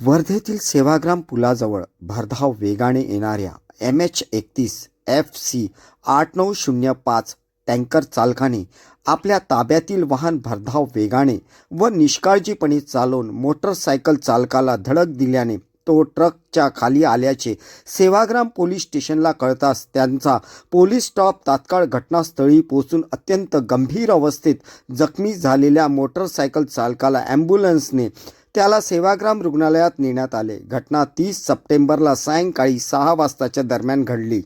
वर्धेतील सेवाग्राम पुलाजवळ भरधाव वेगाने येणाऱ्या एम एच एकतीस एफ सी आठ नऊ शून्य पाच टँकर चालकाने आपल्या ताब्यातील वाहन भरधाव वेगाने व निष्काळजीपणे चालवून मोटरसायकल चालकाला धडक दिल्याने तो ट्रकच्या खाली आल्याचे सेवाग्राम पोलीस स्टेशनला कळताच त्यांचा पोलीस स्टॉप तात्काळ घटनास्थळी पोहोचून अत्यंत गंभीर अवस्थेत जखमी झालेल्या मोटरसायकल चालकाला ॲम्ब्युलन्सने त्याला सेवाग्राम रुग्णालयात नेण्यात आले. घटना तीस सप्टेंबरला सायंकाळी सहा वाजताच्या दरम्यान घडली.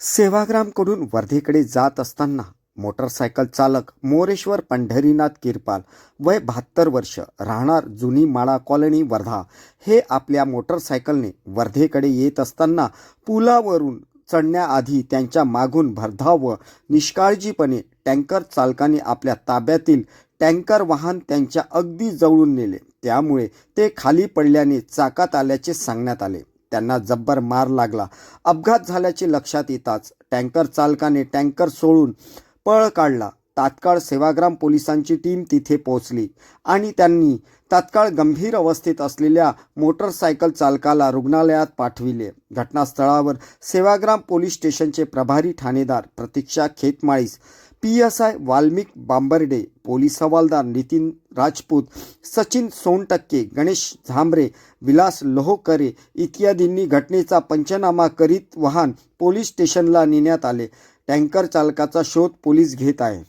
सेवाग्रामकडून वर्धेकडे जात असताना मोटरसायकल चालक मोरेश्वर पंढरीनाथ किरपाल वय बहात्तर वर्ष राहणार जुनी माळा कॉलनी वर्धा हे आपल्या मोटरसायकलने वर्धेकडे येत असताना पुलावरून चढण्याआधी त्यांच्या मागून भरधाव व निष्काळजीपणे टँकर चालकाने आपल्या ताब्यातील टँकर वाहन त्यांच्या अगदी जवळून नेले. त्यामुळे ते खाली पडल्याने चाकात आल्याचे सांगण्यात आले. त्यांना जब्बर मार लागला. अपघात झाल्याचे लक्षात येताच टँकर चालकाने टँकर सोडून पळ काढला. तात्काळ सेवाग्राम पोलिसांची टीम तिथे पोहोचली आणि त्यांनी तात्काळ गंभीर अवस्थेत असलेल्या मोटरसायकल चालकाला रुग्णालयात पाठविले. घटनास्थळावर सेवाग्राम पोलीस स्टेशनचे प्रभारी ठाणेदार Pratiksha Khetmalis P S I Valmik Bambarde police हवालदार नितीन राजपूत सचिन सोनटक्के गणेश झांबरे विलास लोहकरे इत्यादींनी घटनेचा पंचनामा करीत वाहन पोलीस स्टेशनला नेण्यात आले. टँकर चालकाचा शोध पोलीस घेत आहे.